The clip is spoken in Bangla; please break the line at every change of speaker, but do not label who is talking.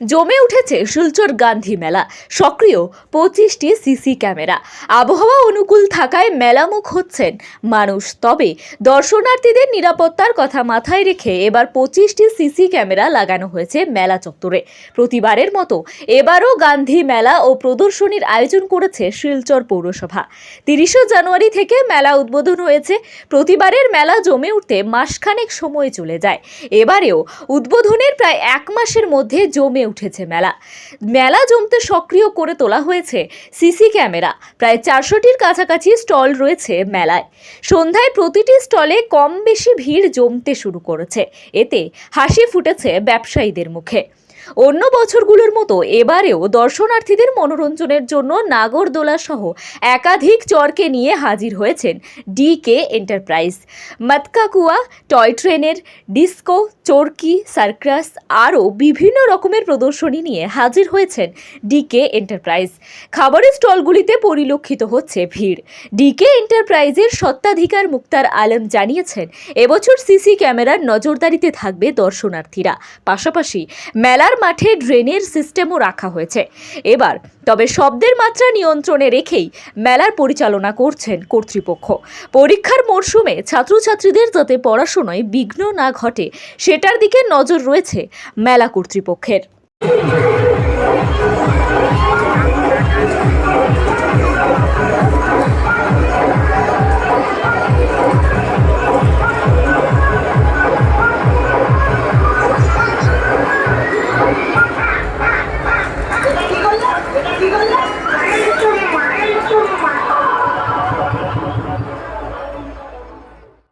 জমে উঠেছে শিলচর গান্ধী মেলা, সক্রিয় পঁচিশটি সিসি ক্যামেরা। আবহাওয়া অনুকূল থাকায় মেলামুখ হচ্ছেন মানুষ। তবে দর্শনার্থীদের নিরাপত্তার কথা মাথায় রেখে এবার পঁচিশটি সিসি ক্যামেরা লাগানো হয়েছে মেলা চত্বরে। প্রতিবারের মতো এবারও গান্ধী মেলা ও প্রদর্শনীর আয়োজন করেছে শিলচর পৌরসভা। তিরিশে জানুয়ারি থেকে মেলা উদ্বোধন হয়েছে। প্রতিবারের মেলা জমে উঠতে মাসখানেক সময় চলে যায়। এবারেও উদ্বোধনের প্রায় এক মাসের মধ্যে জমে উঠেছে মেলা। মেলা জমতে সক্রিয় করে তোলা হয়েছে সিসি ক্যামেরা। প্রায় চারশোটির কাছাকাছি স্টল রয়েছে মেলায়। সন্ধ্যায় প্রতিটি স্টলে কম বেশি ভিড় জমতে শুরু করেছে। এতে হাসি ফুটেছে ব্যবসায়ীদের মুখে। অন্য বছরগুলোর মতো এবারেও দর্শনার্থীদের মনোরঞ্জনের জন্য নাগরদোলা সহ একাধিক চরকে নিয়ে হাজির হয়েছেন ডিকে এন্টারপ্রাইজ। মতকাকুয়া, টয় ট্রেনের, ডিস্কো, চরকি, সার্কাস আরও বিভিন্ন রকমের প্রদর্শনী নিয়ে হাজির হয়েছেন ডিকে এন্টারপ্রাইজ। খাবারের স্টলগুলিতে পরিলক্ষিত হচ্ছে ভিড়। ডিকে এন্টারপ্রাইজের সত্ত্বাধিকার মুক্তার আলম জানিয়েছেন, এবছর সিসি ক্যামেরার নজরদারিতে থাকবে দর্শনার্থীরা। পাশাপাশি মেলার মাঠে ড্রেনের সিস্টেমও রাখা হয়েছে। এবার, তবে শব্দের মাত্রা নিয়ন্ত্রণে রেখেই মেলার পরিচালনা করছেন কর্তৃপক্ষ। পরীক্ষার মরশুমে ছাত্রছাত্রীদের যাতে পড়াশোনায় বিঘ্ন না ঘটে, সেটার দিকে নজর রয়েছে মেলা কর্তৃপক্ষের।